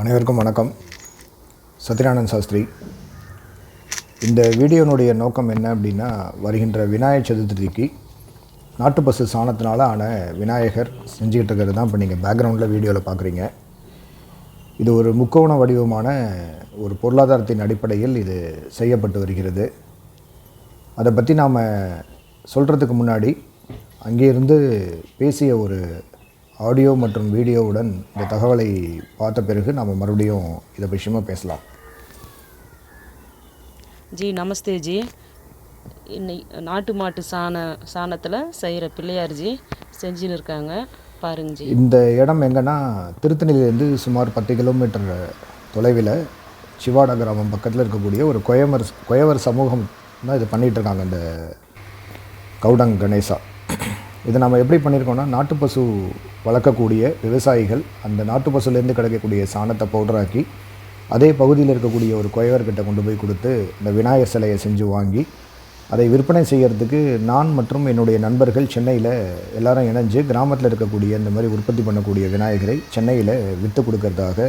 அனைவருக்கும் வணக்கம். சத்யநாதன் சாஸ்திரி. இந்த வீடியோனுடைய நோக்கம் என்ன அப்படின்னா வருகின்ற விநாயகர் சதுர்த்திக்கு நாட்டு பசு சாணத்தினால ஆன விநாயகர் செஞ்சுக்கிட்டு இருக்கிறது தான் இப்போ நீங்கள் பேக்ரவுண்டில் வீடியோவில் பார்க்குறீங்க. இது ஒரு முக்கோண வடிவமான ஒரு பொருளாதாரத்தின் அடிப்படையில் இது செய்யப்பட்டு வருகிறது. அதை பற்றி நாம் சொல்கிறதுக்கு முன்னாடி அங்கேருந்து பேசிய ஒரு ஆடியோ மற்றும் வீடியோவுடன் இந்த தகவலை பார்த்த பிறகு நாம் மறுபடியும் இதை விஷயமா பேசலாம். ஜி நமஸ்தே ஜி. இன்னை நாட்டு மாட்டு சாண சாணத்தில் செய்கிற பிள்ளையார் ஜி செஞ்சுன்னு இருக்காங்க. பாருங்க ஜி. இந்த இடம் எங்கன்னா திருத்தணியிலேருந்து சுமார் பத்து கிலோமீட்டர் தொலைவில் சிவாடா கிராமம் பக்கத்தில் இருக்கக்கூடிய ஒரு கொயவர் கொயவர் சமூகம் தான் இது பண்ணிகிட்டு இருக்காங்க இந்த கவுடங் கணேசா. இதை நம்ம எப்படி பண்ணியிருக்கோம்னா நாட்டு பசு வளர்க்கக்கூடிய விவசாயிகள் அந்த நாட்டு பசுலேருந்து கிடைக்கக்கூடிய சாணத்தை பவுடராக்கி அதே பகுதியில் இருக்கக்கூடிய ஒரு குயவர்கிட்ட கொண்டு போய் கொடுத்து இந்த விநாயகர் சிலையை செஞ்சு வாங்கி அதை விற்பனை செய்கிறதுக்கு நான் மற்றும் என்னுடைய நண்பர்கள் சென்னையில் எல்லாரும் இணைஞ்சு கிராமத்தில் இருக்கக்கூடிய இந்த மாதிரி உற்பத்தி பண்ணக்கூடிய விநாயகரை சென்னையில் விற்று கொடுக்கறதாக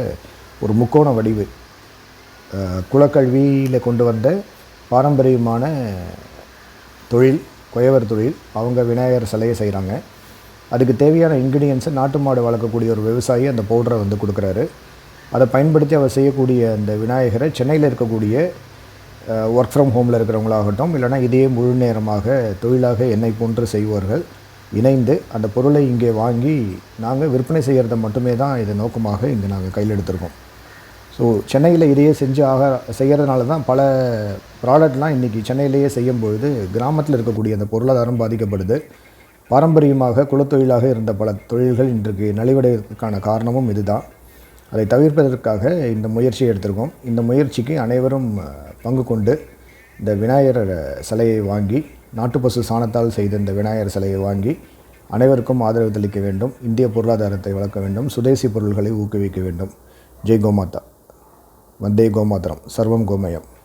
ஒரு முக்கோண வடிவு குலக்கல்வியில் கொண்டு வந்த பாரம்பரியமான தொழில். குயவர் தொழில் அவங்க விநாயகர் சிலையை செய்கிறாங்க அதுக்கு தேவையான இன்க்ரீடியன்ஸை நாட்டு மாடு வளர்க்கக்கூடிய ஒரு விவசாயி அந்த பவுடரை வந்து கொடுக்குறாரு. அதை பயன்படுத்தி அவர் செய்யக்கூடிய அந்த விநாயகரை சென்னையில் இருக்கக்கூடிய ஒர்க் ஃப்ரம் ஹோமில் இருக்கிறவங்களாகட்டும் இல்லைனா இதே முழு நேரமாக தொழிலாக என்னை போன்று செய்வார்கள் இணைந்து அந்த பொருளை இங்கே வாங்கி நாங்கள் விற்பனை செய்கிறத மட்டுமே தான் இதை நோக்கமாக இங்கே நாங்கள் கையில் எடுத்திருக்கோம். ஸோ சென்னையில் இதையே செஞ்சு ஆக செய்கிறதுனால தான் பல ப்ராடக்ட்லாம் இன்றைக்கி சென்னையிலேயே செய்யும் பொழுது கிராமத்தில் இருக்கக்கூடிய அந்த பொருளாதாரம் பாதிக்கப்படுது. பாரம்பரியமாக குலத்தொழிலாக இருந்த பல தொழில்கள் இன்றைக்கு நலிவடைவதற்கான காரணமும் இதுதான். அதை தவிர்ப்பதற்காக இந்த முயற்சியை எடுத்திருக்கோம். இந்த முயற்சிக்கு அனைவரும் பங்கு கொண்டு இந்த விநாயகர் சிலையை வாங்கி நாட்டு பசு சாணத்தால் செய்த இந்த விநாயகர் சிலையை வாங்கி அனைவருக்கும் ஆதரவு தெளிக்க வேண்டும். இந்திய பொருளாதாரத்தை வளர்க்க வேண்டும். சுதேசி பொருள்களை ஊக்குவிக்க வேண்டும். ஜெய் கோமாதா. വന്ദേ ഗോമാതരം. സർവം ഗോമയം.